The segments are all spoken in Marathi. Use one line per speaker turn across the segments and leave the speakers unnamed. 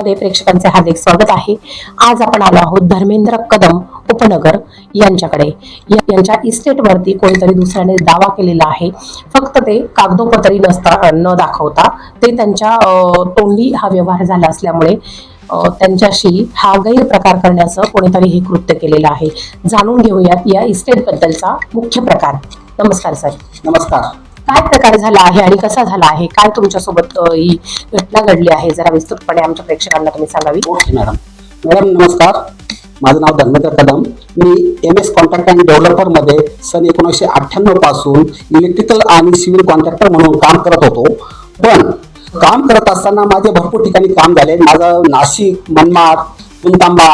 मध्ये प्रेक्षकांचे हार्दिक स्वागत आहे. आज आपण आलो आहोत धर्मेंद्र कदम उपनगर यांच्याकडे. यांच्या इस्टेटवरती कोणीतरी दुसऱ्याने दावा केलेला आहे. फक्त ते कागदोपत्री नसता न दाखवता ते त्यांच्या तोंडी हा व्यवहार झाला असल्यामुळे त्यांच्याशी हा गैरप्रकार करण्याचं कोणीतरी हे कृत्य केलेलं आहे. जाणून घेऊयात या इस्टेट बद्दलचा मुख्य प्रकार. नमस्कार सर.
नमस्कार.
काय प्रकार झाला आहे आणि कसा झाला आहे? काय तुमच्यासोबत ही घटना घडली आहे? जरा विस्तृतपणे आमच्या प्रेक्षकांना तुम्ही सांगावी?
Okay madam. मॅडम नमस्कार. माझं नाव धर्मेंद्र कदम. मी एम एस कॉन्ट्रॅक्ट अँड डेव्हलपरमध्ये सन एकोणीसशे अठ्ठ्याण्णवपासून इलेक्ट्रिकल आणि सिव्हिल कॉन्ट्रॅक्टर म्हणून काम करत होतो. पण काम करत असताना माझे भरपूर ठिकाणी काम झाले. माझं नाशिक मनमाड पुणतांबा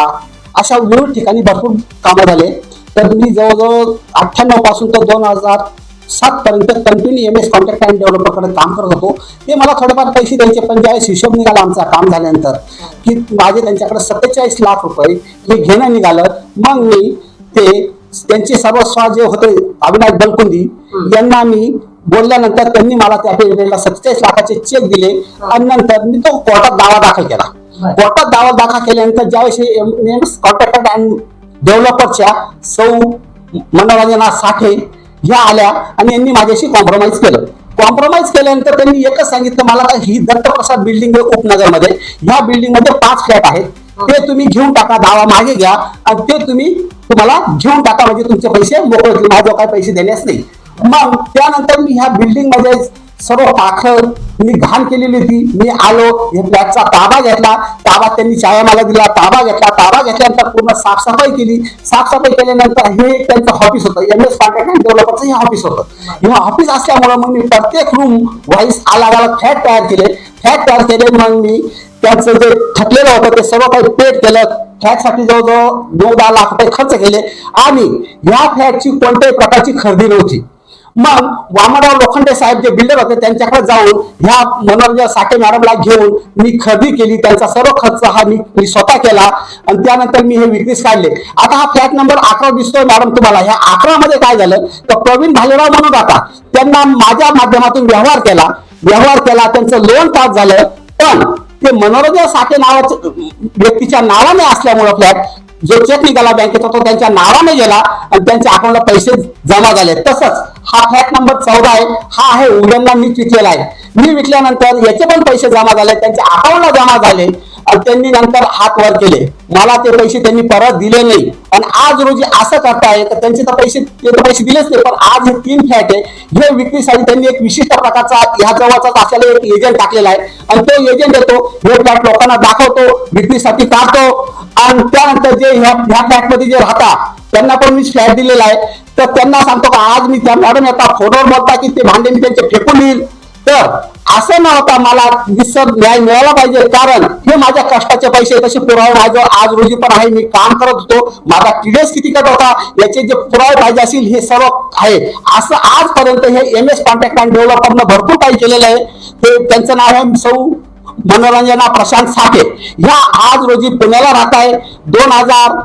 अशा विविध ठिकाणी भरपूर कामं झाले. तर मी जवळजवळ अठ्ठ्याण्णवपासून तर दोन हजार सात पर्यंत continue M S contract and डेव्हलपरकडे काम करत होतो. ते मला थोडेफार पैसे द्यायचे पण ज्यावेळेस हिशोब निघाला आमचा काम झाल्यानंतर की माझे त्यांच्याकडे सत्तेचाळीस लाख रुपये हे घेणं निघालं मग मी ते त्यांचे सर्वस्व जे होते अविनाश बलकुंदी यांना मी बोलल्यानंतर त्यांनी मला त्या वेळेला सत्तेचाळीस लाखाचे चेक दिले आणि नंतर मी तो कोर्टात दावा दाखल केला. कोर्टात दावा दाखल केल्यानंतर ज्यावेळेस कॉन्ट्रॅक्टर अँड डेव्हलपरच्या सौ मनोरंजना साठे ह्या आल्या आणि यांनी माझ्याशी कॉम्प्रोमाइज केलं. कॉम्प्रोमाइज केल्यानंतर त्यांनी एकच सांगितलं मला का ही दत्तप्रसाद बिल्डिंग आहे उपनगरमध्ये ह्या बिल्डिंगमध्ये पाच फ्लॅट आहेत. ते तुम्ही घेऊन टाका दावा मागे घ्या. आणि ते तुम्ही तुम्हाला घेऊन टाका म्हणजे तुमचे पैसे मोकळतील होतील. माझ्याजवळ काही पैसे देण्यास नाही. मग त्यानंतर मी ह्या बिल्डिंगमध्ये सर्व पाखर मी घाण केलेली होती. मी आलो हे फ्लॅटचा ताबा घेतला. ताबा त्यांनी चाया मला दिला. ताबा घेतला. ताबा घेतल्यानंतर पूर्ण साफसफाई केली. साफसफाई केल्यानंतर हे त्यांचं ऑफिस होतं. एम एस कॉन्ट्रॅक्ट अँड डेव्हलपरचं हे ऑफिस होतं. हे ऑफिस असल्यामुळं मग मी प्रत्येक रूम वाईस अलग अलग फ्लॅट तयार केले. फ्लॅट तयार केले मग मी त्यांचं जे थकलेलं होतं ते सर्व काही पेड केलं. फ्लॅटसाठी जवळजवळ नऊ दहा लाख रुपये खर्च केले. आणि ह्या फ्लॅटची कोणत्याही प्रकारची खरेदी नव्हती. मग वामनराव लोखंडे साहेब जे बिल्डर होते त्यांच्याकडे जाऊन ह्या मनोरंजन साठे मॅडमला घेऊन मी खरेदी केली. त्यांचा सर्व खर्च हा मी मी स्वतः केला. आणि त्यानंतर मी हे विक्रीस काढले. आता हा फ्लॅट नंबर अकरा दिसतोय मॅडम तुम्हाला. ह्या अकरा मध्ये काय झालं? तर प्रवीण भालेराव म्हणून आता त्यांना माझ्या माध्यमातून व्यवहार केला. व्यवहार केला त्यांचं लोन पास झालं. पण ते मनोरंजन साठे नावाचं व्यक्तीच्या नावाने असल्यामुळं फ्लॅट जो चेक निघाला बँकेचा तो त्यांच्या नावाने गेला. आणि त्यांच्या अकाउंटला पैसे जमा झाले. तसंच हा फ्लॅट नंबर चौदा आहे. हा आहे उडनला मी विकलेला आहे. मी विकल्यानंतर याचे पण पैसे जमा झाले त्यांच्या अकाउंटला जमा झाले. आणि त्यांनी नंतर हात वर केले. मला ते पैसे त्यांनी परत दिले नाही. आणि आज रोजी असं करताय तर त्यांचे तर पैसे ते तर पैसे दिलेच नाही पण आज हे तीन फ्लॅट आहे. हे विक्रीसाठी त्यांनी एक विशिष्ट प्रकारचा ह्या जवळचाच असलेला एक एजंट टाकलेला आहे. आणि तो एजंट येतो हे फ्लॅट लोकांना दाखवतो विक्रीसाठी काढतो. आणि त्यानंतर जे ह्या ह्या फ्लॅटमध्ये जे राहतात त्यांना पण मी फ्लॅट दिलेला आहे. तर त्यांना सांगतो का आज मी त्या मॅडम आता फोनवर बोलता की ते भांडे मी त्यांचे फेकून देईल. तर असं न होता मला निसर न्याय मिळाला पाहिजे. कारण हे माझ्या कष्टाचे पैसे तसे पुरावे माझं आज रोजी पण आहे. मी काम करत होतो. माझा टीडीएस किती कट होता याचे जे पुरावे पाहिजे असतील हे सर्व आहे. असं आजपर्यंत हे एम एस कॉन्ट्रॅक्ट अँड डेव्हलपरनं भरपूर काही केलेलं आहे. ते त्यांचं नाव आहे सौ मनोरंजना प्रशांत साठे. ह्या आज रोजी पुण्याला राहत आहे. दोन हजार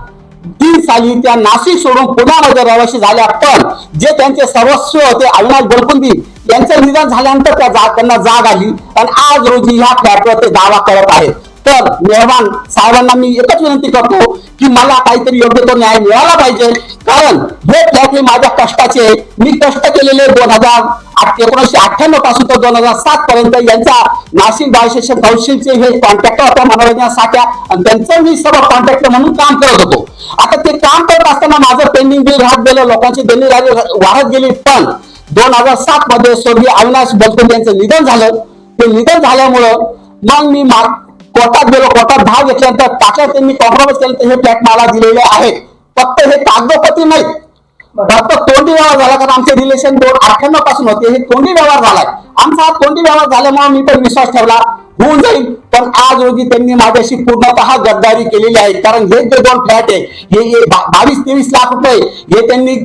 तीन साली त्या नाशिक सोडून पुण्यामध्ये रहिवाशी झाल्या. पण जे त्यांचे सर्वस्व होते अविनाश गोलकुंदी यांचं निधन झाल्यानंतर त्या जाग त्यांना जाग आली. आणि आज रोजी ह्या फ्लॅटवर ते दावा करत आहेत. तर मेहमान साहेबांना मी एकच विनंती करतो की मला काहीतरी योग्य तो न्याय मिळाला पाहिजे. कारण हे फ्लॅट हे माझ्या कष्टाचे मी कष्ट केलेले दोन हजार एकोणीसशे अठ्ठ्याण्णवपासून तर दोन हजार सात पर्यंत यांचा नाशिक बायोस्टेशन कौशलचे हे कॉन्ट्रॅक्टर होता मनोरंजन साठ्या आणि त्यांचं मी सर्व कॉन्ट्रॅक्टर म्हणून काम करत होतो. आता ते काम करत असताना माझं पेंडिंग बिल राहत गेलं लोकांची देणी वाढत गेली. पण दोन हजार सात मध्ये स्वर्गीय अविनाश बलकुंड यांचं निधन झालं. ते निधन झाल्यामुळं मग मी कोर्टात गेलो. कोर्टात धाव घेतल्यानंतर टाकल्या त्यांनी कॉम्प्रोमाइज केल्यानंतर हे फ्लॅट मला दिलेले आहेत. फक्त हे कागदोपत्री नाहीत. फक्त तोंडी व्यवहार झाला कारण आमचे रिलेशन दोन अठ्ठ्याण्णवपासून होते. हे तोंडी व्यवहार झालाय. आमचा हा तोंडी व्यवहार झाल्यामुळे मी पण विश्वास ठेवला होऊन जाईल. पण आज रोजी त्यांनी माझ्याशी पूर्णतः गद्दारी केलेली आहे. कारण हे जे दोन फ्लॅट आहे हे बावीस तेवीस लाख रुपये हे त्यांनी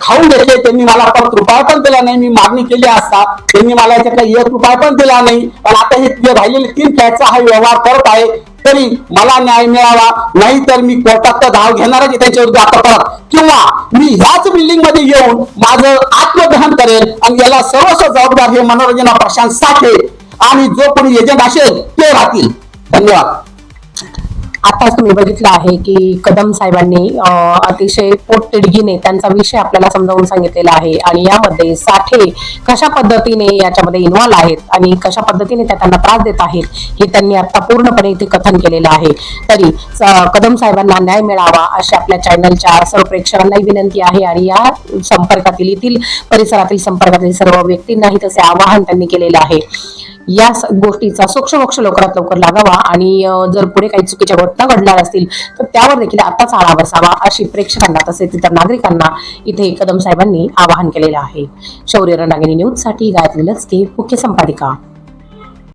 खाऊन घेतले त्यांनी मला पण रुपया पण दिला नाही मी मागणी केली असता त्यांनी मला याच्यातला एक रुपया पण दिला नाही. पण आता हे जे राहिलेले तीन फॅटचा हा व्यवहार करत आहे तरी मला न्याय मिळावा नाही तर मी कोर्टात धाव घेणारच आहे त्यांच्या विरुद्ध आता परत. किंवा मी ह्याच बिल्डिंगमध्ये येऊन माझं आत्मदहन करेल आणि याला सर्वस्व जबाबदार हे मनोरंजना प्रशांत साठे आणि जो कोणी एजंट असेल ते राहतील. धन्यवाद.
आताच तुम्ही बघितलं आहे की कदम साहेबांनी अतिशय पोटतिडगीने त्यांचा विषय आपल्याला समजावून सांगितलेला आहे. आणि यामध्ये साठे कशा पद्धतीने याच्यामध्ये इन्व्हॉल्व आहेत आणि कशा पद्धतीने त्या त्यांना त्रास देत आहेत हे त्यांनी आता पूर्णपणे इथे कथन केलेलं आहे. तरी स- कदम साहेबांना न्याय मिळावा अशी आपल्या चॅनलच्या सर्व प्रेक्षकांनाही विनंती आहे आणि या संपर्कातील येथील परिसरातील संपर्कातील सर्व व्यक्तींनाही तसे आवाहन त्यांनी केलेलं आहे. या स- गोष्टीचा सूक्ष्मक्ष लवकरात लवकर लागावा आणि जर पुढे काही चुकीच्या घटना घडणार असतील तर त्यावर देखील आताच आळा बसावा अशी प्रेक्षकांना तसेच इतर नागरिकांना इथे कदम साहेबांनी आवाहन केलेलं आहे. शौर्य रणागिनी न्यूजसाठी गायत्री लचके मुख्य संपादिका.